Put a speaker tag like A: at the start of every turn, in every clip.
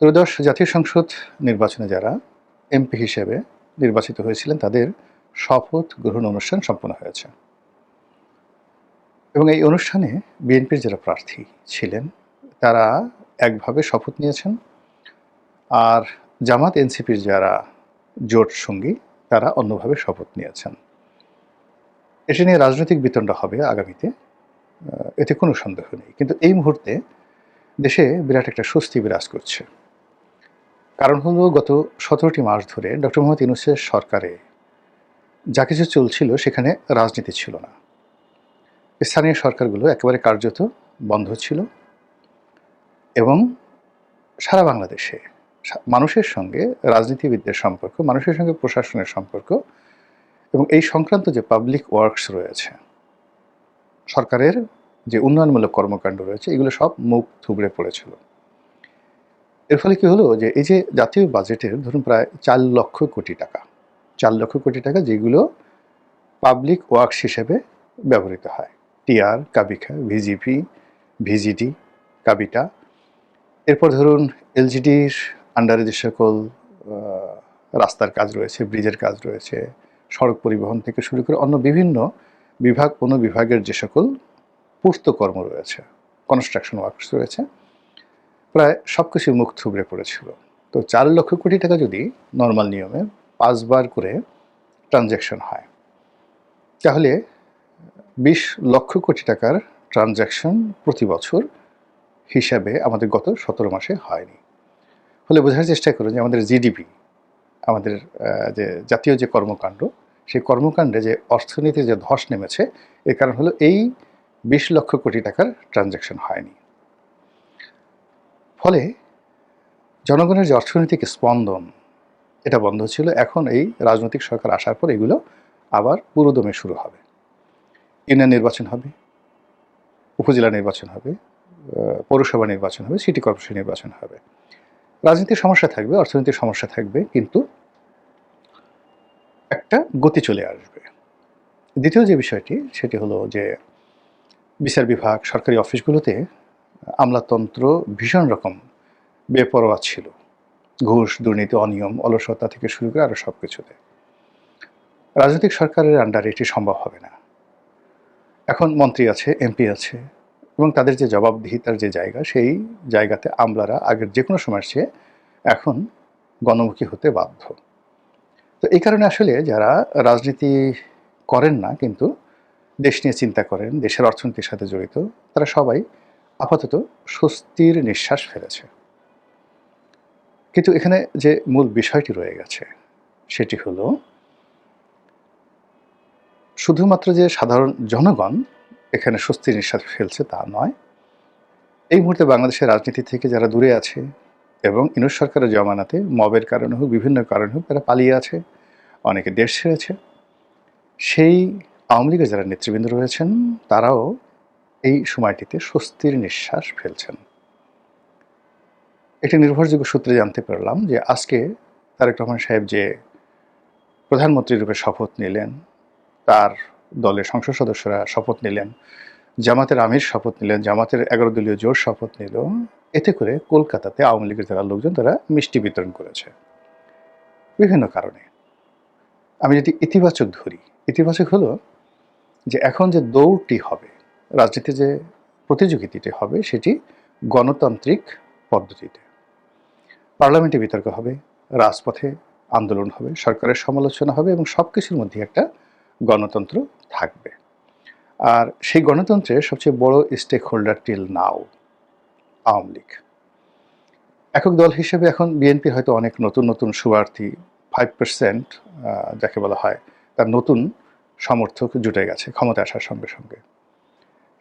A: ত্রয়োদশ জাতীয় সংসদ নির্বাচনে যারা এমপি হিসেবে নির্বাচিত হয়েছিলেন, তাদের শপথ গ্রহণ অনুষ্ঠান সম্পন্ন হয়েছে। এবং এই অনুষ্ঠানে বিএনপির যারা প্রার্থী ছিলেন, তারা একভাবে শপথ নিয়েছেন। আর জামাত এনসিপির যারা জোট সঙ্গী, তারা অন্যভাবে শপথ নিয়েছেন। এটি নিয়ে রাজনৈতিক বিতণ্ডা হবে আগামীতে এতে কোনো সন্দেহ নেই। কিন্তু এই মুহূর্তে দেশে বিরাট একটা স্বস্তি বিরাজ করছে। কারণ হলো গত সতেরোটি মাস ধরে ডক্টর মোহাম্মদ ইউনুসের সরকারে যা কিছু চলছিল সেখানে রাজনীতি ছিল না। স্থানীয় সরকারগুলো একেবারে কার্যত বন্ধ ছিল এবং সারা বাংলাদেশে মানুষের সঙ্গে রাজনীতিবিদদের সম্পর্ক, মানুষের সঙ্গে প্রশাসনের সম্পর্ক এবং এই সংক্রান্ত যে পাবলিক ওয়ার্কস রয়েছে, সরকারের যে উন্নয়নমূলক কর্মকাণ্ড রয়েছে, এগুলো সব মুখ থুবড়ে পড়েছিল। এর ফলে কি হলো যে, এই যে জাতীয় বাজেটের ধরুন প্রায় চার লক্ষ কোটি টাকা, চার লক্ষ কোটি টাকা যেগুলো পাবলিক ওয়ার্কস হিসেবে ব্যবহৃত হয়। টিআর কাবিখা ভিজিপি ভিজিডি কাবিটা এরপর ধরুন এলজিডির আন্ডারে যে সকল রাস্তার কাজ রয়েছে ব্রিজের কাজ রয়েছে, সড়ক পরিবহন থেকে শুরু করে অন্য বিভিন্ন বিভাগ কোনো অনুবিভাগের যে সকল পূর্ত কর্ম রয়েছে কনস্ট্রাকশন ওয়ার্কস রয়েছে প্রায় সব কিছু মুখ থুবড়ে পড়েছিল। তো চার লক্ষ কোটি টাকা যদি নর্মাল নিয়মে পাঁচবার করে ট্রানজ্যাকশন হয়, তাহলে বিশ লক্ষ কোটি টাকার ট্রানজ্যাকশন প্রতি বছর হিসাবে আমাদের গত সতেরো মাসে হয়নি। ফলে বোঝার চেষ্টা করুন যে আমাদের জিডিপি আমাদের যে জাতীয় যে কর্মকাণ্ড, সেই কর্মকাণ্ডে যে অর্থনীতির যে ধস নেমেছে, এর কারণ হলো এই বিশ লক্ষ কোটি টাকার ট্রানজ্যাকশন হয়নি। ফলে জনগণের যে অর্থনৈতিক স্পন্দন, এটা বন্ধ ছিল। এখন এই রাজনৈতিক সরকার আসার পর এগুলো আবার পুরোদমে শুরু হবে। ইউনিয়ন নির্বাচন হবে, উপজেলা নির্বাচন হবে পৌরসভা নির্বাচন হবে, সিটি কর্পোরেশন নির্বাচন হবে। রাজনীতির সমস্যা থাকবে, অর্থনীতির সমস্যা থাকবে, কিন্তু একটা গতি চলে আসবে। দ্বিতীয় যে বিষয়টি, সেটি হলো যে বিচার বিভাগ, সরকারি অফিসগুলোতে আমলাতন্ত্র ভীষণ রকম বেপরোয়া ছিল। ঘুষ, দুর্নীতি, অনিয়ম, অলসতা থেকে শুরু করে আরও সব কিছুতে রাজনৈতিক সরকারের আন্ডারে এটি সম্ভব হবে না। এখন মন্ত্রী আছে এমপি আছে এবং তাদের যে জবাবদিহিতার যে জায়গা, সেই জায়গাতে আমলারা আগের যে কোনো সময়ের চেয়ে এখন গণমুখী হতে বাধ্য। তো এই কারণে আসলে যারা রাজনীতি করেন না কিন্তু দেশ নিয়ে চিন্তা করেন, দেশের অর্থনীতির সাথে জড়িত, তারা সবাই আপাতত স্বস্তির নিঃশ্বাস ফেলেছে। কিন্তু এখানে যে মূল বিষয়টি রয়ে গেছে, সেটি হলো শুধুমাত্র যে সাধারণ জনগণ এখানে স্বস্তির নিঃশ্বাস ফেলছে তা নয়, এই মুহূর্তে বাংলাদেশের রাজনীতি থেকে যারা দূরে আছে এবং ইনুস সরকারের জমানাতে মবের কারণে হোক, বিভিন্ন কারণে হোক, তারা পালিয়ে আছে, অনেকে দেশ ছেড়েছে, সেই আওয়ামী লীগের যারা নেতৃবৃন্দ রয়েছেন, তারাও এই সময়টিতে স্বস্তির নিঃশ্বাস ফেলছেন। একটি নির্ভরযোগ্য সূত্রে জানতে পারলাম যে আজকে তারেক রহমান সাহেব যে প্রধানমন্ত্রী রূপে শপথ নিলেন, তার দলের সংসদ সদস্যরা শপথ নিলেন, জামাতের আমির শপথ নিলেন, জামাতের এগারো দলীয় জোর শপথ নিল, এতে করে কলকাতাতে আওয়ামী লীগের যারা লোকজন, তারা মিষ্টি বিতরণ করেছে। বিভিন্ন কারণে। আমি যদি ইতিবাচক ধরি, ইতিবাচক হলো যে এখন যে দৌড়টি হবে রাজনীতি যে প্রতিযোগিতাটি হবে সেটি গণতান্ত্রিক পদ্ধতিতে। পার্লামেন্টে বিতর্ক হবে, রাজপথে আন্দোলন হবে, সরকারের সমালোচনা হবে এবং সব কিছুর মধ্যে একটা গণতন্ত্র থাকবে। আর সেই গণতন্ত্রের সবচেয়ে বড় stakeholder till now Awami League. একক দল হিসেবে এখন বিএনপির হয়তো অনেক নতুন নতুন শুভার্থী ফাইভ পার্সেন্ট যাকে বলা হয়, তার নতুন সমর্থক জুটে গেছে ক্ষমতা আসার সঙ্গে সঙ্গে।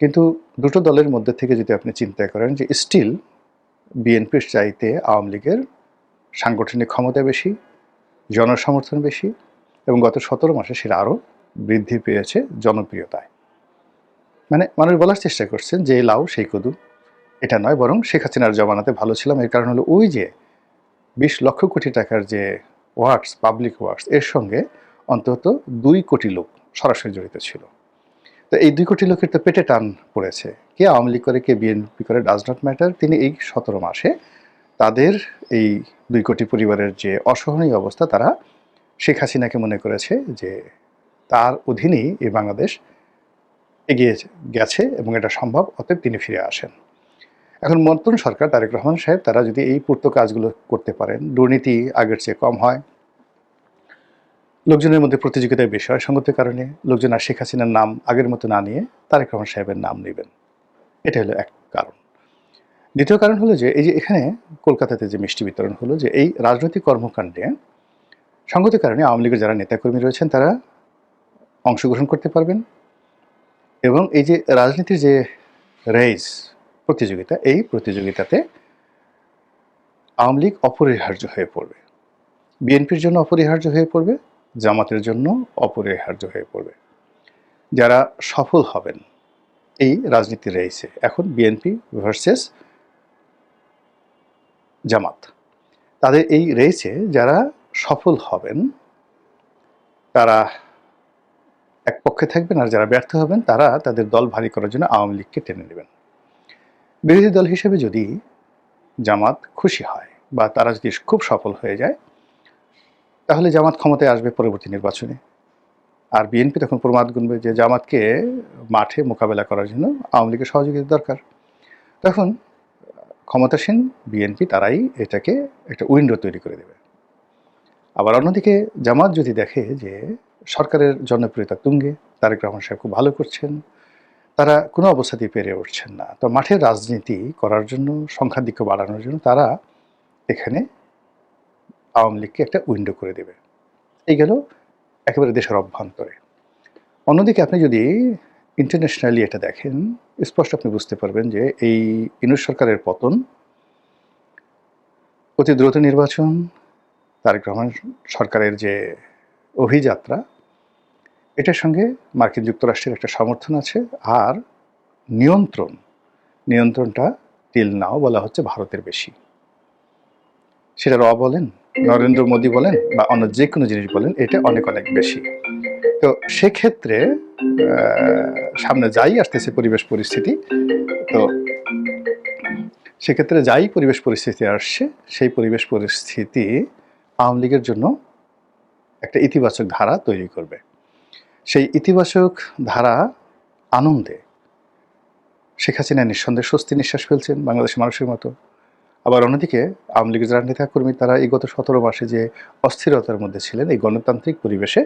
A: কিন্তু দুটো দলের মধ্যে থেকে যদি আপনি চিন্তা করেন যে স্টিল বিএনপির চাইতে আওয়ামী লীগের সাংগঠনিক ক্ষমতা বেশি, জনসমর্থন বেশি এবং গত সতেরো মাসে সেটা আরও বৃদ্ধি পেয়েছে জনপ্রিয়তায়। মানে মানুষ বলার চেষ্টা করছেন যে লাউ সেই কদু, এটা নয় বরং শেখ হাসিনার জমানাতে ভালো ছিলাম এর কারণ হলো ওই যে বিশ লক্ষ কোটি টাকার যে ওয়ার্ডস পাবলিক ওয়ার্ডস এর সঙ্গে অন্তত দুই কোটি লোক সরাসরি জড়িত ছিল। তো এই দুই কোটি লোকের তো পেটে টান পড়েছে। কে আওয়ামী লীগ করে, কে বিএনপি করে ডাজ নট ম্যাটার তিনি এই সতেরো মাসে তাদের এই দুই কোটি পরিবারের যে অসহনীয় অবস্থা, তারা শেখ হাসিনাকে মনে করেছে যে তার অধীনেই এই বাংলাদেশ এগিয়ে গেছে এবং এটা সম্ভব, অতএব তিনি ফিরে আসেন। এখন নতুন সরকার তারেক রহমান সাহেব, তারা যদি এই পূর্ত কাজগুলো করতে পারেন, দুর্নীতি আগের চেয়ে কম হয় লোকজনের মধ্যে প্রতিযোগিতার বেশি হয় সঙ্গতের কারণে লোকজন আর শেখ হাসিনার নাম আগের মতো না নিয়ে তারেক রহমান সাহেবের নাম নেবেন। এটা হলো এক কারণ। দ্বিতীয় কারণ হলো যে, এই যে এখানে কলকাতাতে যে মিষ্টি বিতরণ হলো, যে এই রাজনৈতিক কর্মকাণ্ডে সঙ্গতির কারণে আওয়ামী লীগের যারা নেতাকর্মী রয়েছেন, তারা অংশগ্রহণ করতে পারবেন এবং এই যে রাজনীতির যে রেস প্রতিযোগিতা, এই প্রতিযোগিতাতে আওয়ামী লীগ অপরিহার্য হয়ে পড়বে। বিএনপির জন্য অপরিহার্য হয়ে পড়বে জামাতের জন্য অপরিহার্য হয়ে পড়বে। যারা সফল হবেন, এই রাজনীতি রয়েছে। এখন বিএনপি ভার্সেস জামাত। তাদের এই রয়েছে যারা সফল হবেন, তারা এক পক্ষে থাকবেন আর যারা ব্যর্থ হবেন, তারা তাদের দল ভারী করার জন্য আওয়ামী লীগকে টেনে নেবেন। বিরোধী দল হিসেবে যদি জামাত খুশি হয় বা তারা যদি খুব সফল হয়ে যায় তাহলে জামাত ক্ষমতায় আসবে পরবর্তী নির্বাচনে। আর বিএনপি তখন প্রমাদ গুনবে যে জামাতকে মাঠে মোকাবেলা করার জন্য আওয়ামী লীগের সহযোগিতা দরকার। তখন ক্ষমতাসীন বিএনপি তারাই এটাকে একটা উইন্ডো তৈরি করে দেবে। আবার অন্যদিকে জামাত যদি দেখে যে সরকারের জনপ্রিয়তা তুঙ্গে, তারেক রহমান সাহেব খুব ভালো করছেন, তারা কোনো অবস্থাতেই পেরে উঠছেন না। তো মাঠের রাজনীতি করার জন্য সংখ্যাধিক্য বাড়ানোর জন্য তারা এখানে আওয়ামী লীগকে একটা উইন্ডো করে দেবে। এই গেল একেবারে দেশের অভ্যন্তরে। অন্যদিকে আপনি যদি ইন্টারন্যাশনালি এটা দেখেন, স্পষ্ট আপনি বুঝতে পারবেন যে এই ইনুস সরকারের পতন, অতি দ্রুত নির্বাচন, তারেক রহমান সরকারের যে অভিযাত্রা, এটার সঙ্গে মার্কিন যুক্তরাষ্ট্রের একটা সমর্থন আছে আর নিয়ন্ত্রণ, নিয়ন্ত্রণটা টিল নাও বলা হচ্ছে ভারতের বেশি। সেটা র বলেন? নরেন্দ্র মোদী বলেন বা অন্য যে কোনো জিনিস বলেন, এটা অনেক অনেক বেশি। তো সেক্ষেত্রে সামনে যাই আসতেছে পরিবেশ পরিস্থিতি, তো সেক্ষেত্রে যাই পরিবেশ পরিস্থিতি আসছে, সেই পরিবেশ পরিস্থিতি আওয়ামী লীগের জন্য একটা ইতিবাচক ধারা তৈরি করবে। সেই ইতিবাচক ধারা আনন্দে শেখ হাসিনা নিঃসন্দেহে স্বস্তি নিঃশ্বাস ফেলছেন বাংলাদেশের মানুষের মতো। আবার অন্যদিকে আওয়ামী লীগের যারা নেতাকর্মী তারা এই গত সতেরো মাসে যে অস্থিরতার মধ্যে ছিলেন এই গণতান্ত্রিক পরিবেশে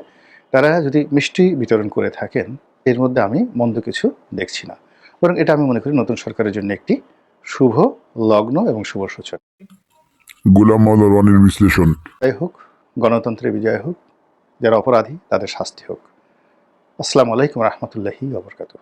A: তারা যদি মিষ্টি বিতরণ করে থাকেন এর মধ্যে আমি মন্দ কিছু দেখছি না। বরং এটা আমি মনে করি নতুন সরকারের জন্য একটি শুভ লগ্ন এবং শুভ সূচনা।
B: গোলাম রনির বিশ্লেষণ।
A: যাই হোক গণতন্ত্রের বিজয় হোক যারা অপরাধী তাদের শাস্তি হোক। আসসালামু আলাইকুম রহমতুল্লাহি আবরকাতুহ